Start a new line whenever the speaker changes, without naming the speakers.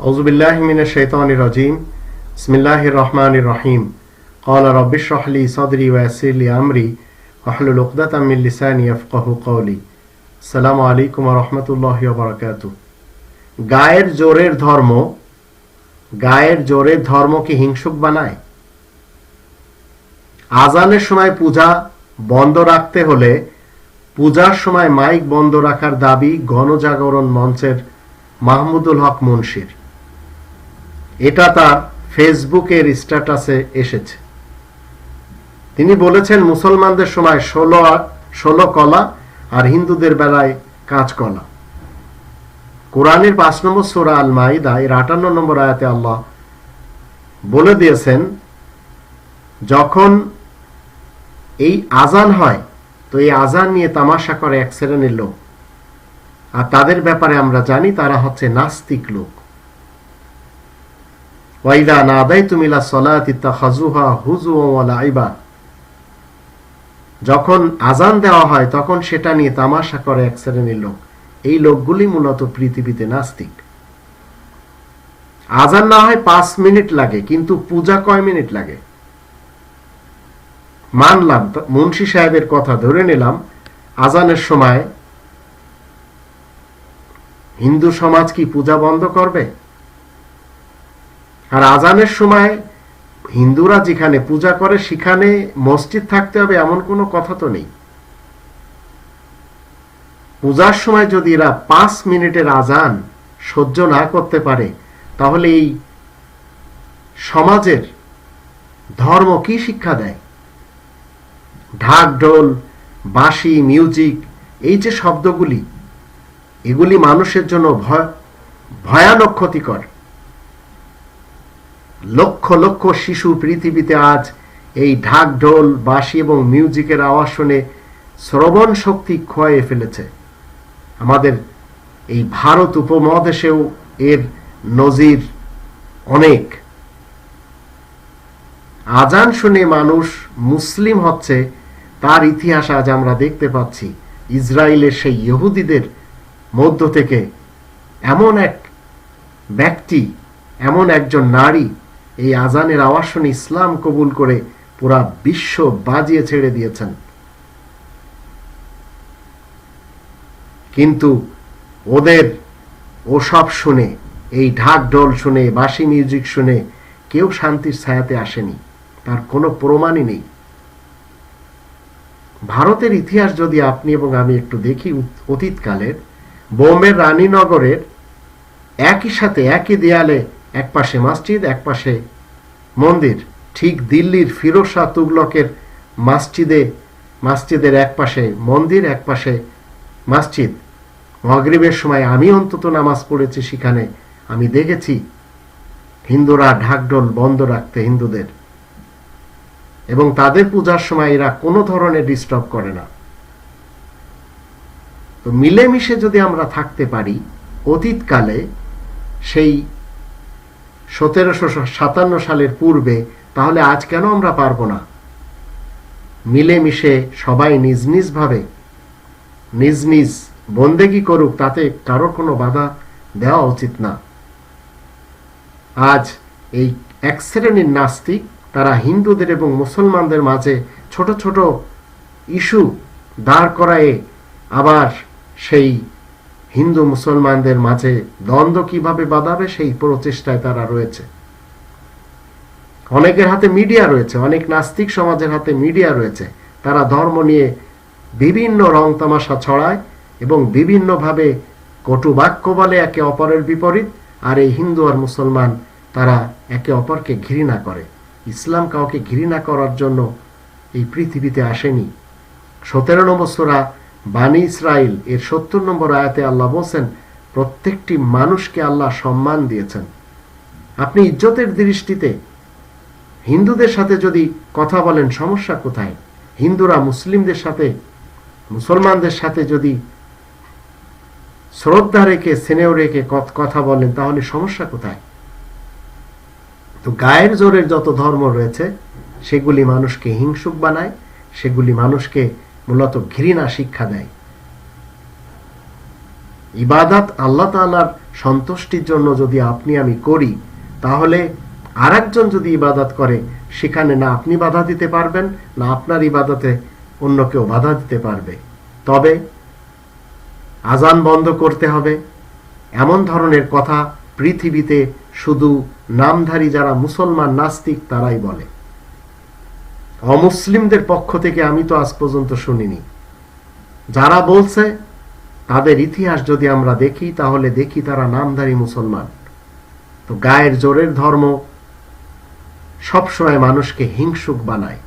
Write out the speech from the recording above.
أعوذ بالله من الشيطان الرجيم بسم الله الرحمن الرحيم قال رب اشرح لي صدري ويسر لي أمري واحلل عقدة من لساني يفقه قولي السلام عليكم ورحمة الله وبركاته গায়ের জোরের ধর্ম গায়ের জোরের ধর্ম কি হিংসুক বানায় আজানের সময় পূজা বন্ধ রাখতে হলে পূজার সময় মাইক বন্ধ রাখার দাবি গণজাগরণ মঞ্চের মাহমুদুল হক মুন্সির এটা তার ফেসবুকের স্ট্যাটাসে এসেছে। তিনি বলেছেন, মুসলমানদের সময় ষোলো ষোলো কলা আর হিন্দুদের বেলায় কাঁচ কলা। কোরআনের পাঁচ নম্বর সোরা আল মাইদা এর আটান্ন নম্বর আয়াতে আল্লাহ বলে দিয়েছেন, যখন এই আজান হয়, তো এই আজান নিয়ে তামাশা করে এক শ্রেণির লোক। আর তাদের ব্যাপারে আমরা জানি, তারা হচ্ছে নাস্তিক লোক। ওয়াইদা যখন আজান দেওয়া হয়, তখন সেটা নিয়ে তামাশা করে এক শ্রেণির লোক। এই লোকগুলি মূলত পৃথিবীতে নাস্তিক। আজান না হয় পাঁচ মিনিট লাগে, কিন্তু পূজা কয় মিনিট লাগে? মানলাম মুন্সি সাহেবের কথা ধরে নিলাম আজানের সময় হিন্দু সমাজ কি পূজা বন্ধ করবে? আর আজানের সময় হিন্দুরা যেখানে পূজা করে, সেখানে মসজিদ থাকতে হবে এমন কোনো কথা তো নেই। পূজার সময় যদি এরা পাঁচ মিনিটের আজান সহ্য না করতে পারে, তাহলে এই সমাজের ধর্ম কি শিক্ষা দেয়? ঢাক, ঢোল, বাঁশি, মিউজিক, এই যে শব্দগুলি, এগুলি মানুষের জন্য ভয়, ভয়ানক ক্ষতিকর। লক্ষ লক্ষ শিশু পৃথিবীতে আজ এই ঢাক ঢোল বাঁশি এবং মিউজিকের আওয়াজ শুনে শ্রবণ শক্তি ক্ষয়ে ফেলেছে। আমাদের এই ভারত উপমহাদেশেও এর নজির অনেক। আজান শুনে মানুষ মুসলিম হচ্ছে, তার ইতিহাস আজ আমরা দেখতে পাচ্ছি। ইসরায়েলের সেই ইহুদিদের মধ্য থেকে এমন এক ব্যক্তি, এমন একজন নারী এই আজানের আওয়াজ শুনে ইসলাম কবুল করে পুরা বিশ্ব বাজিয়ে ছেড়ে দিয়েছেন। কিন্তু ওদের ওসব শুনে, এই ঢাক ঢোল শুনে বাসি মিউজিক শুনে কেউ শান্তির ছায়াতে আসেনি। তার কোনো প্রমাণই নেই। ভারতের ইতিহাস যদি আপনি এবং আমি একটু দেখি অতীতকালের, বোম্বের রানীনগরের একই সাথে একই দেয়ালে এক পাশে মসজিদ, এক পাশে মন্দির। ঠিক দিল্লির ফিরোজ শাহ তুগলকের মসজিদে, মসজিদের এক পাশে মন্দির, এক পাশে মসজিদ। মগরিবের সময় আমি অন্তত নামাজ পড়েছি সেখানে। আমি দেখেছি হিন্দুরা ঢাকঢোল বন্ধ রাখতে হিন্দুদের। এবং তাদের পূজার সময় এরা কোনো ধরনের ডিস্টার্ব করে না। তো মিলেমিশে যদি আমরা থাকতে পারি, অতীতকালে সেই সতেরোশো সাতান্ন সালের পূর্বে, তাহলে আজ কেন আমরা পারব না? মিলেমিশে সবাই নিজ নিজ ভাবে, নিজ নিজ বন্দেগি করুক, তাতে কারোর কোনো বাধা দেওয়া উচিত না। আজ এই এক শ্রেণির নাস্তিক, তারা হিন্দুদের এবং মুসলমানদের মাঝে ছোট ছোট ইস্যু দাঁড় করায়ে আবার সেই হিন্দু মুসলমানদের মাঝে দ্বন্দ্ব কীভাবে বাঁধাবে, সেই প্রচেষ্টায় তারা রয়েছে। অনেকের হাতে মিডিয়া রয়েছে, অনেক নাস্তিক সমাজের হাতে মিডিয়া রয়েছে। তারা ধর্ম নিয়ে বিভিন্ন রং তামাশা ছড়ায় এবং বিভিন্নভাবে কটু বাক্য বলে একে অপরের বিপরীত, আর এই হিন্দু আর মুসলমান তারা একে অপরকে ঘৃণা করে। ইসলাম কাউকে ঘৃণা করার জন্য এই পৃথিবীতে আসেনি। সতেরো নম্বর সোরা বানী ইসরায়েল এর সত্তর নম্বর আয়াতে আল্লাহ বলছেন, প্রত্যেকটি মানুষকে আল্লাহ সম্মান দিয়েছেন। আপনি ইজ্জতের দৃষ্টিতে হিন্দুদের সাথে যদি কথা বলেন, সমস্যা কোথায়? হিন্দুরা মুসলিমদের সাথে, মুসলমানদের সাথে যদি শ্রদ্ধা রেখে, স্নেহ রেখে কথা বলেন, তাহলে সমস্যা কোথায়? তো গায়ের জোরের যত ধর্ম রয়েছে, সেগুলি মানুষকে হিংসুক বানায়, সেগুলি মানুষকে মূলত ঘৃণা শিক্ষা দেয়। ইবাদাত আল্লাহ তাআলার সন্তুষ্টির জন্য যদি আপনি আমি করি, তাহলে আরেকজন যদি ইবাদত করে, সেখানে না আপনি বাধা দিতে পারবেন, না আপনার ইবাদতে অন্য কেউ বাধা দিতে পারবে। তবে আজান বন্ধ করতে হবে। এমন ধরনের কথা পৃথিবীতে শুধু নামধারী যারা মুসলমান নাস্তিক তারাই বলে। অমুসলিমদের পক্ষ থেকে আমি তো আজ পর্যন্ত শুনিনি। যারা বলছে, তাদের ইতিহাস যদি আমরা দেখি, তাহলে দেখি তারা নামধারী মুসলমান। তো গায়ের জোরের ধর্ম সবসময় মানুষকে হিংসুক বানায়।